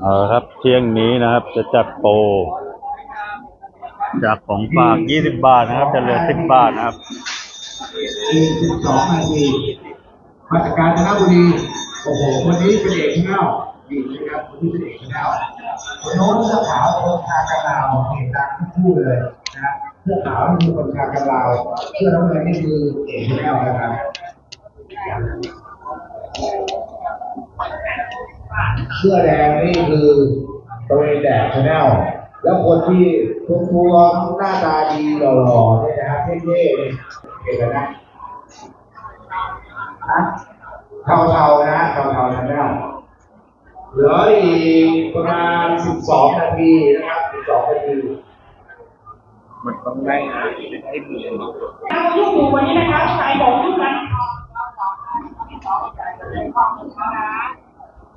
เอาละครับเที่ยงนี้นะครับ จะจัดโปรจากของฝาก 20 บาทนะครับ จะเหลือ 10 บาทนะครับอีก12นาทีมาจากกาญจนบุรี โอ้โห คนนี้เป็นเอกแนลดีนะครับคนนี้เป็นเอกแนลคนโน้นเสื้อขาวคนชากันลาวเห็นดังทั้งคู่เลยนะฮะเสื้อขาวนี่คือคนชากันลาวเสื้อน้ำเงินนี่คือเอกแนลนะครับ เสื้อแดงนี่คือตัวเองแดกชาแนลแล้วคนที่ทุกทัวร์หน้าตาดีหล่อๆเนี่ยนะฮะเท่ๆเนี่ยเห็นไหมนะฮะเทาๆนะฮะเทาๆชาแนลเหลืออีกประมาณ 12 นาทีนะครับ 12 นาทีมันต้องได้ให้มือเอาลูกหมูวันนี้นะคะใส่บอกทุกวันจะ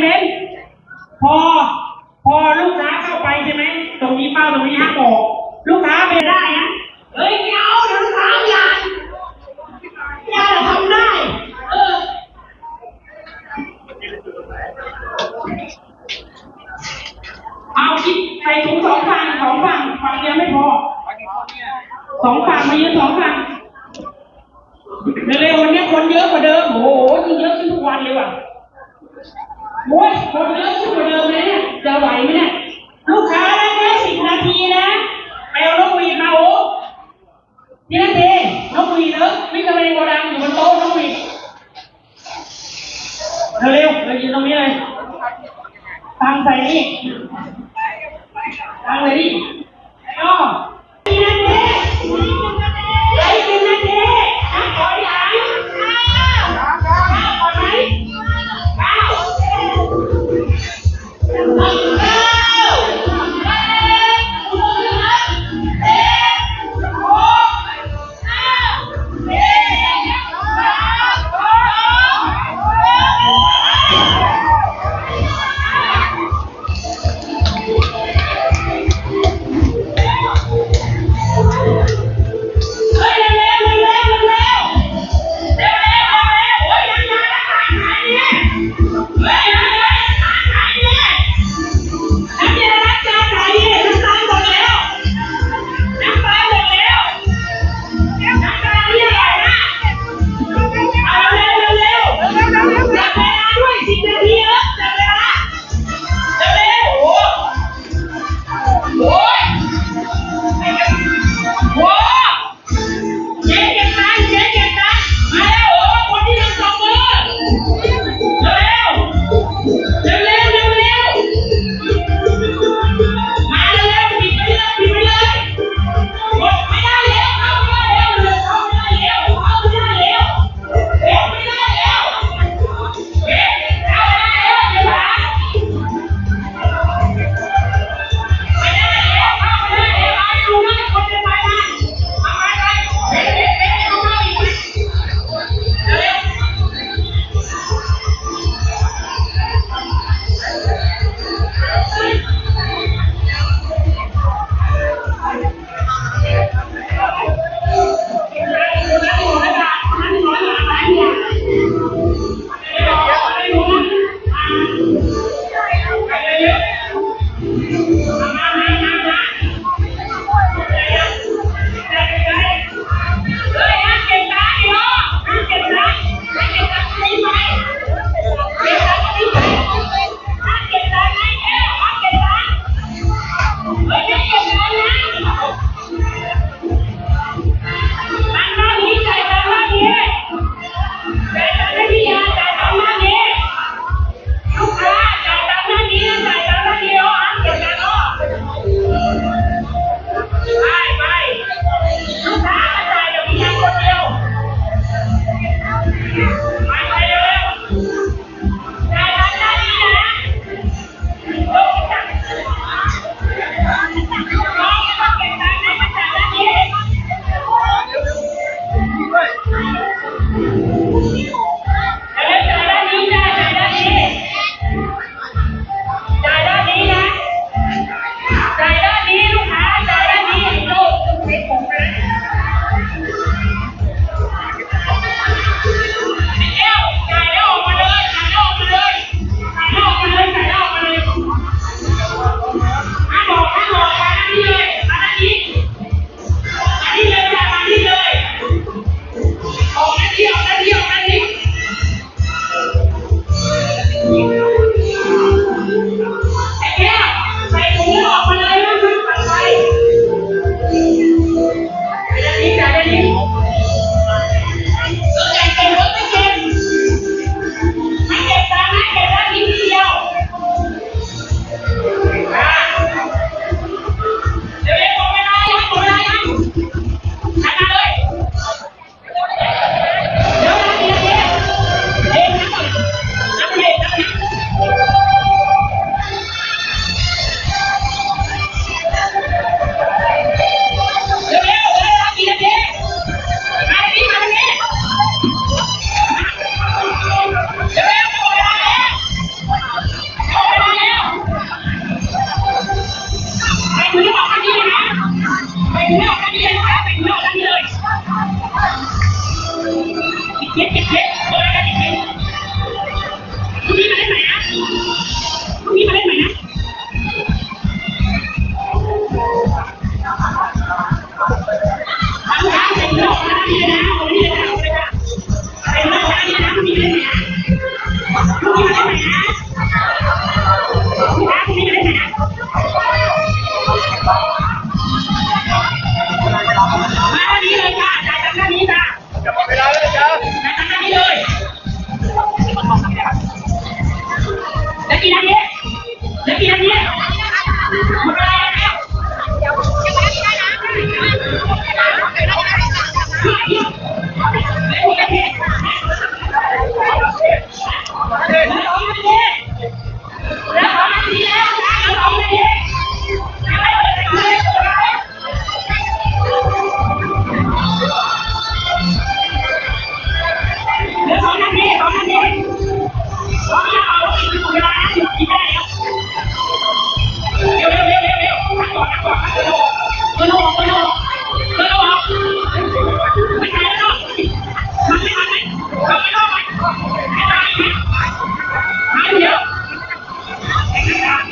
เบนพอ พอลูกค้าเข้าไปใช่ไหม ตรงนี้เป้าตรงนี้ห้ามบอก ลูกค้าไปได้นะเฮ้ยไม่เอาเดี๋ยวลูกค้าไม่อยากยาทำได้ เออเอาคิดใส่ถุงสองฝั่งสองฝั่งฝั่งเดียวไม่พอสองฝั่งมายืนสองฝั่งเร็วๆวันนี้คนเยอะกว่าเดิมโอ้โหยิ่งเยอะขึ้นทุกวันเลยว่ะ โอ้ยคนเยอะขึ้นกว่าเดิมเลยเนี่ยจะไหวไหมเนี่ยลูกค้าได้แค่สิบนาทีนะไปเอาลูกหวีดมาโอ้นี่นั่นเองนกหวีดเนอะวิ่งกันไปในโกดังอยู่บนโต๊ะนกหวีดเร็วเรายืนตรงนี้เลยตังใส่นี่ตังเลยดิไอ้อ้อ Thank you.